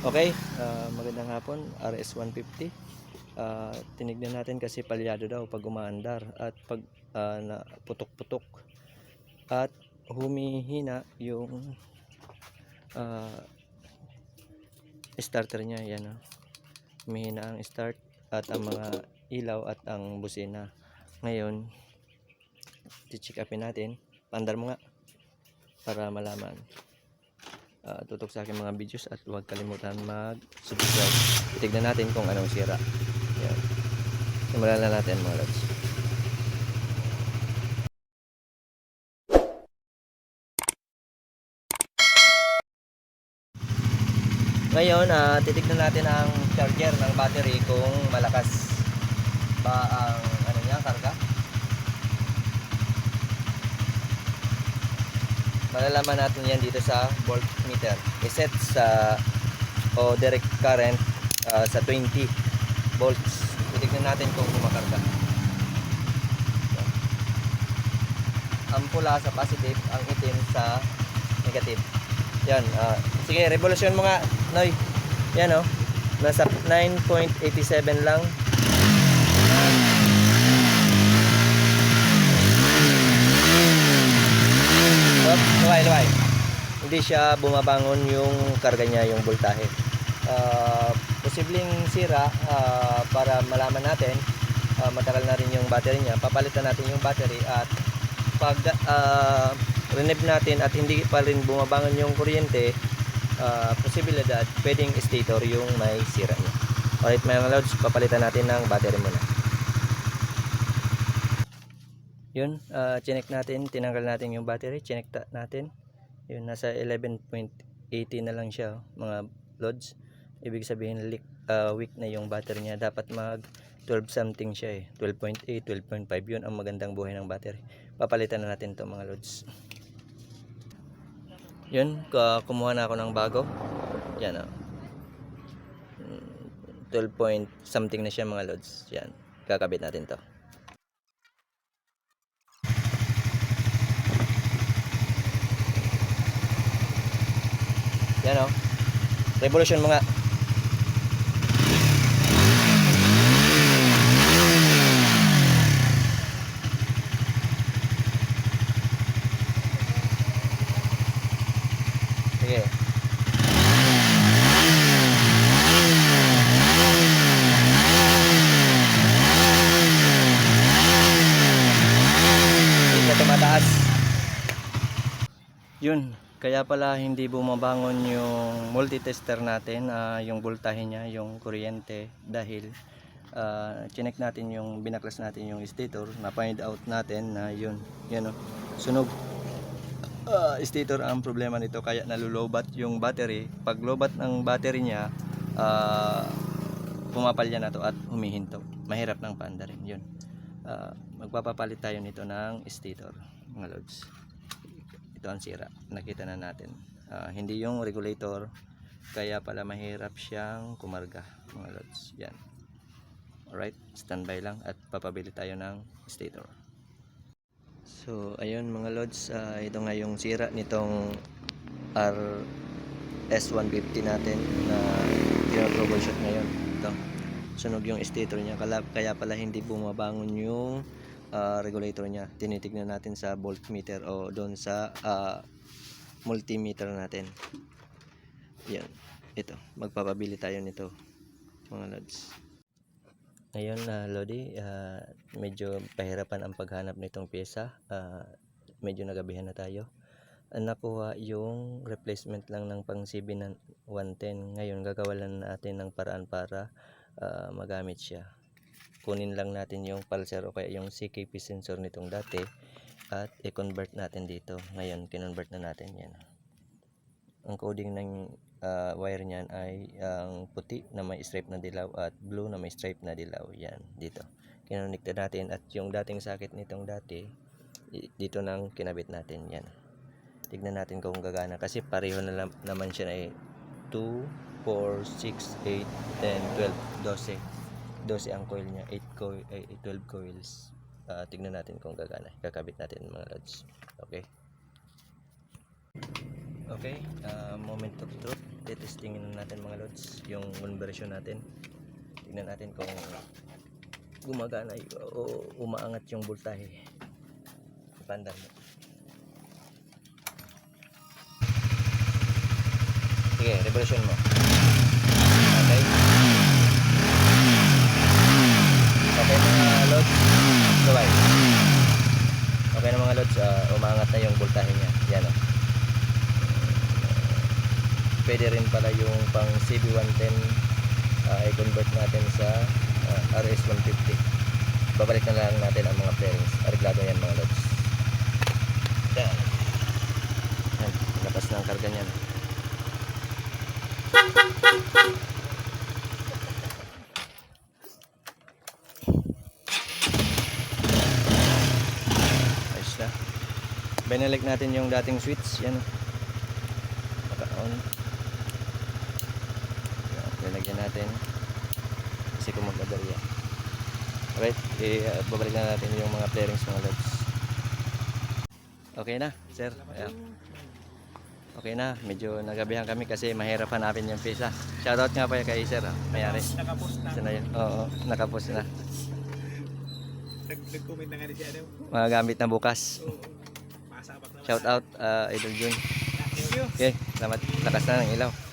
Okay, ah, magandang hapon, RS150. Ah, tinignan natin kasi palyado daw pag umaandar at pag ah, na putok-putok at humihina yung ah, starter niya yan oh. humihina ang start at ang mga ilaw at ang busina ngayon check upin natin pandar mo nga para malaman uh, tutok sa aking mga videos at huwag kalimutan mag-subscribe. Tignan natin kung anong sira. Yan. Simulan na natin mga lods. Ngayon, ah, titignan natin ang charger ng battery kung malakas ba ang ano niya, karga. Malalaman natin yan dito sa voltmeter. Iset sa o direct current ah, sa 20 volts. Titignan natin kung kumakarga. Ang pula sa positive ang itim sa negative. Yan ah, sige revolution mo nga Noy. Yan oh. Nasa 9.87 lang luway, luway. Hindi siya bumabangon yung karga niya, yung voltahe. Ah, posibleng sira ah, para malaman natin ah, matagal na rin yung battery niya. Papalitan natin yung battery at pag uh, renew natin at hindi pa rin bumabangon yung kuryente, ah, posibilidad pwedeng stator yung may sira niya. Alright mga lods, papalitan natin ng battery muna. Yun, uh, chinek natin, tinanggal natin yung battery, chinek natin. Yun, nasa 11.80 na lang siya, oh, mga loads. Ibig sabihin, leak, uh, weak na yung battery niya. Dapat mag 12 something siya eh. 12.8, 12.5. Yun ang magandang buhay ng battery. Papalitan na natin to mga loads. Yun, kumuha na ako ng bago. Yan oh. Mm, 12 point something na siya mga loads. Yan, kakabit natin to. Yan o. Revolution mo nga. Sige. Ka tumataas. Yun, kaya pala hindi bumabangon yung multitester natin, ah, yung voltahe niya, yung kuryente dahil ah, chinek natin yung binaklas natin yung stator, na find out natin na yun, yun oh, sunog. Ah, stator ang problema nito kaya nalulobat yung battery. Pag lobat ng battery niya, ah, pumapalya na to at humihinto. Mahirap ng paanda rin yun. Ah, magpapapalit tayo nito ng stator, mga lods ito ang sira. Nakita na natin. Ah, hindi yung regulator. Kaya pala mahirap siyang kumarga mga lods. Yan. Alright standby lang at papabili tayo ng stator. So ayun mga lods. Ah, ito nga yung sira nitong RS150 natin na troubleshoot ngayon. Ito. Sunog yung stator niya. Kaya pala hindi bumabangon yung ah, regulator niya. Tinitignan natin sa voltmeter o doon sa ah, multimeter natin. Yan. Ito. Magpapabili tayo nito mga lods. Ngayon na Lodi ah, medyo pahirapan ang paghanap nitong pyesa. Ah, medyo nagabihan na tayo. Ang nakuha yung replacement lang ng pang CB na 110 ngayon gagawalan natin ng paraan para ah, magamit siya kunin lang natin yung pulsar o kaya yung CKP sensor nitong dati at i-convert natin dito. Ngayon kinonvert na natin yan. Ang coding ng ah, wire niyan ay ang puti na may stripe na dilaw at blue na may stripe na dilaw. Yan dito. Kinonekta natin at yung dating sakit nitong dati dito nang kinabit natin yan. Tignan natin kung gagana kasi pareho na lam- naman siya na eh. 2, 4, 6, 8, 10, 12, 12 12 ang coil niya 8 coil ay 12 coils Ah, tignan natin kung gagana kakabit natin mga lods okay okay ah, moment of truth Testingin natin mga lods yung conversion natin. Tingnan natin kung gumagana o umaangat yung voltahe. Ipandar mo. Sige, revolution mo. Okay. Okay mga lods. Sabay. Okay na mga lods, ah, umangat na yung voltahe niya. Yan o. Pwede rin pala yung pang CB110 ah, i-convert natin sa ah, RS150. Babalik na lang natin ang mga bearings. Areglado yan mga lods. Yan. Yan. Lapas na ang karga niyan. Ayos na. Binalik natin yung dating switch. Yan. o. Naka-on. Yan, Lalagyan natin. Kasi kung magkabarya. Alright. Uh, babalik na natin yung mga bearings mga lods. Okay na, sir. Ayan. Okay na. Medyo nagabihan kami kasi mahirap hanapin yung pisa. Shoutout nga pa kay sir. ah. Mayari. Nakapos na. Isa na yun. Oo, nakapos na. Nag- Nag-comment na nga ni si Adam. Magagamit na bukas. Oo. Shout out, uh, Idol Jun. Thank you. Okay, salamat. Lakas na ng ilaw.